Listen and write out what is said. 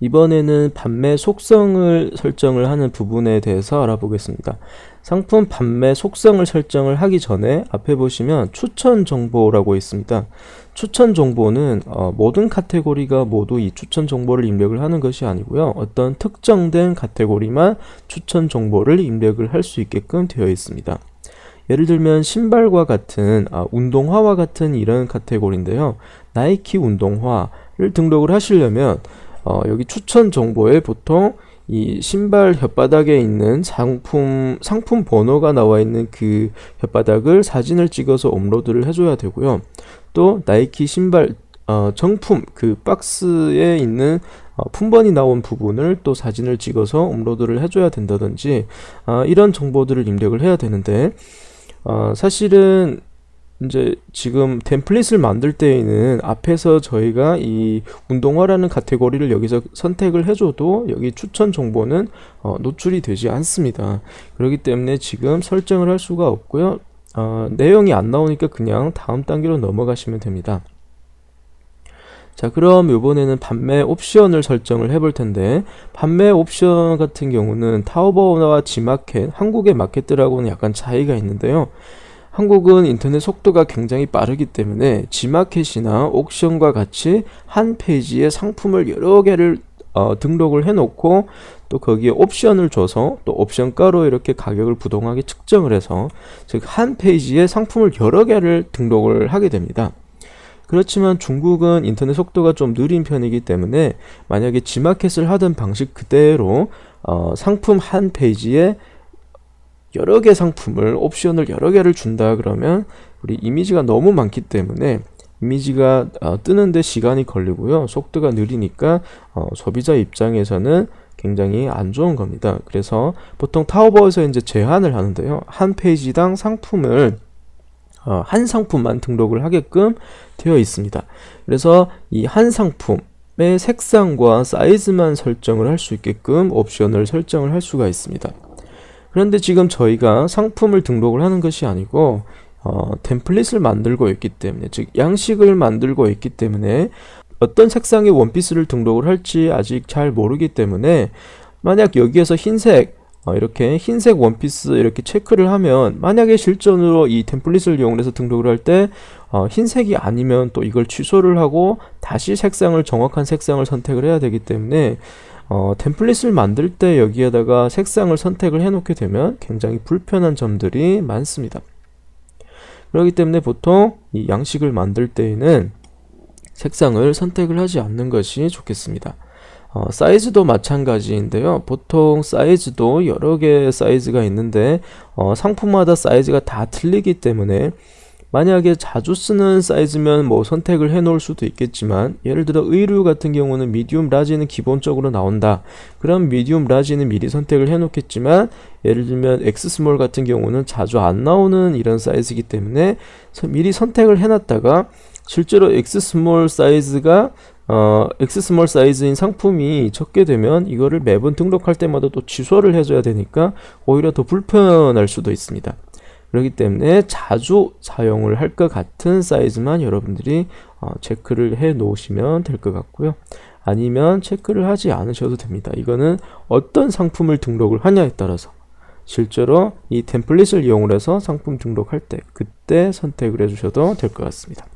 이번에는 판매 속성을 설정을 하는 부분에 대해서 알아보겠습니다. 상품 판매 속성을 설정을 하기 전에 앞에 보시면 추천 정보라고 있습니다. 추천 정보는 어, 모든 카테고리가 모두 이 추천 정보를 입력을 하는 것이 아니고요. 어떤 특정된 카테고리만 추천 정보를 입력을 할 수 있게끔 되어 있습니다. 예를 들면 신발과 같은 아, 운동화와 같은 이런 카테고리인데요. 나이키 운동화를 등록을 하시려면 어, 여기 추천 정보에 보통 이 신발 혓바닥에 있는 상품 상품 번호가 나와 있는 그 혓바닥을 사진을 찍어서 업로드를 해줘야 되고요. 또 나이키 신발 어, 정품 그 박스에 있는 어, 품번이 나온 부분을 또 사진을 찍어서 업로드를 해줘야 된다든지 어, 이런 정보들을 입력을 해야 되는데 어, 사실은 이제 지금 템플릿을 만들 때에는 앞에서 저희가 이 운동화라는 카테고리를 여기서 선택을 해줘도 여기 추천 정보는 어, 노출이 되지 않습니다. 그렇기 때문에 지금 설정을 할 수가 없고요. 어, 내용이 안 나오니까 그냥 다음 단계로 넘어가시면 됩니다. 자 그럼 이번에는 판매 옵션을 설정을 해볼 텐데 판매 옵션 같은 경우는 타오바오나 지마켓 한국의 마켓들하고는 약간 차이가 있는데요 한국은 인터넷 속도가 굉장히 빠르기 때문에 지마켓이나 옥션과 같이 한 페이지에 상품을 여러 개를 어, 등록을 해놓고 또 거기에 옵션을 줘서 또 옵션가로 이렇게 가격을 부동하게 측정을 해서 즉 한 페이지에 상품을 여러 개를 등록을 하게 됩니다. 그렇지만 중국은 인터넷 속도가 좀 느린 편이기 때문에 만약에 지마켓을 하던 방식 그대로 어, 상품 한 페이지에 여러 개 상품을 옵션을 여러 개를 준다 그러면 우리 이미지가 너무 많기 때문에 이미지가 어, 뜨는데 시간이 걸리고요. 속도가 느리니까 어, 소비자 입장에서는 굉장히 안 좋은 겁니다. 그래서 보통 타오바오에서 이제 제한을 하는데요. 한 페이지당 상품을 어, 한 상품만 등록을 하게끔 되어 있습니다. 그래서 이 한 상품 의 색상과 사이즈만 설정을 할 수 있게끔 옵션을 설정을 할 수가 있습니다 그런데 지금 저희가 상품을 등록을 하는 것이 아니고 어, 템플릿을 만들고 있기 때문에 즉 양식을 만들고 있기 때문에 어떤 색상의 원피스를 등록을 할지 아직 잘 모르기 때문에 만약 여기에서 흰색 어, 이렇게 흰색 원피스 이렇게 체크를 하면 만약에 실전으로 이 템플릿을 이용해서 등록을 할때 어, 흰색이 아니면 또 이걸 취소를 하고 다시 색상을 정확한 색상을 선택을 해야 되기 때문에 어, 템플릿을 만들 때 여기에다가 색상을 선택을 해 놓게 되면 굉장히 불편한 점들이 많습니다. 그렇기 때문에 보통 이 양식을 만들 때에는 색상을 선택을 하지 않는 것이 좋겠습니다. 어, 사이즈도 마찬가지인데요. 보통 사이즈도 여러 개의 사이즈가 있는데 어, 상품마다 사이즈가 다 틀리기 때문에 만약에 자주 쓰는 사이즈면 뭐 선택을 해 놓을 수도 있겠지만 예를 들어 의류 같은 경우는 미디움 라지는 기본적으로 나온다 그럼 미디움 라지는 미리 선택을 해 놓겠지만 예를 들면 엑스 스몰 같은 경우는 자주 안 나오는 이런 사이즈이기 때문에 미리 선택을 해 놨다가 실제로 엑스 스몰 사이즈가 어, 엑스 스몰 사이즈인 상품이 적게 되면 이거를 매번 등록할 때마다 또 취소를 해줘야 되니까 오히려 더 불편할 수도 있습니다. 그렇기 때문에 자주 사용을 할 것 같은 사이즈만 여러분들이 어, 체크를 해 놓으시면 될 것 같고요. 아니면 체크를 하지 않으셔도 됩니다. 이거는 어떤 상품을 등록을 하냐에 따라서 실제로 이 템플릿을 이용을 해서 상품 등록할 때 그때 선택을 해 주셔도 될 것 같습니다.